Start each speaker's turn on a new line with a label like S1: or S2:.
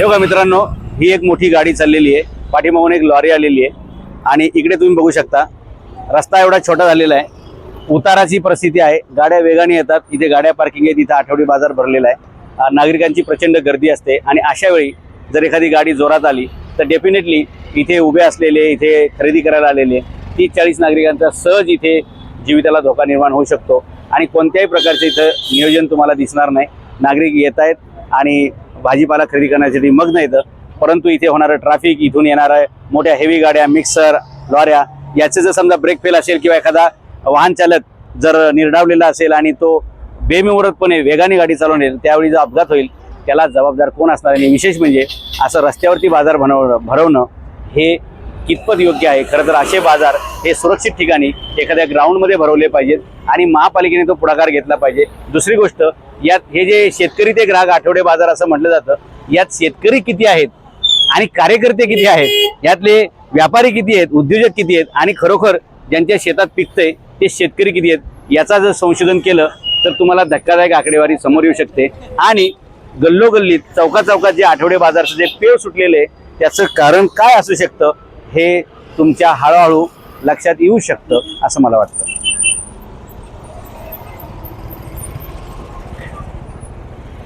S1: हे बघा मित्रांनो ही एक मोठी गाडी चाललेली आहे. पाठीमागून एक लॉरी आलेली आहे. आणि इकडे तुम्ही बघू शकता रस्ता एवढा छोटा झालेला आहे. उताराची परिस्थिती आहे. गाड्या वेगाने येतात. इथे गाड्या पार्किंग आहेत. इथे आठवडी बाजार भरलेला आहे. नागरिकांची प्रचंड गर्दी असते. आणि अशा वेळी जर एखादी गाडी जोरात आली तर डेफिनेटली इथे उभे असलेले इथे खरेदी करायला आलेले तीस चाळीस नागरिकांचा सहज इथे जीविताला धोका निर्माण होऊ शकतो. आणि कोणत्याही प्रकारचे इथं नियोजन तुम्हाला दिसणार नाही. नागरिक येत आहेत आणि भाजीपाला खरेदी करण्यासाठी मग्न येतं परंतु इथे होणारं ट्रॅफिक इथून येणाऱ्या मोठ्या हेवी गाड्या मिक्सर लॉऱ्या याचे जर समजा ब्रेक फेल असेल किंवा एखादा वाहन चालक जर निर्डावलेला असेल आणि तो बेमुहूर्तपणे वेगाने गाडी चालवणे त्यावेळी जो अपघात होईल त्याला जबाबदार कोण असणार? आणि विशेष म्हणजे असं रस्त्यावरती बाजार भरवणं भरवणं हे कितपत योग्य आहे? खरं तर असे बाजार हे सुरक्षित ठिकाणी एखाद्या ग्राउंडमध्ये भरवले पाहिजेत आणि महापालिकेने तो पुढाकार घेतला पाहिजे. दुसरी गोष्ट यात हे जे शेतकरी ते ग्राहक आठवडे बाजार असं म्हटलं जातं यात शेतकरी किती आहेत आणि कार्यकर्ते किती आहेत? यातले व्यापारी किती आहेत? उद्योजक किती आहेत? आणि खरोखर ज्यांच्या शेतात पिकतंय ते शेतकरी किती आहेत? याचा जर संशोधन केलं तर तुम्हाला धक्कादायक आकडेवारी समोर येऊ शकते. आणि गल्लोगल्लीत चौका चौकात जे आठवडे बाजारचं जे पेव सुटलेले आहे, त्याचं कारण काय असू शकतं? हे तुमच्या हळूहळू लक्षात येऊ शकतं असं मला वाटतं.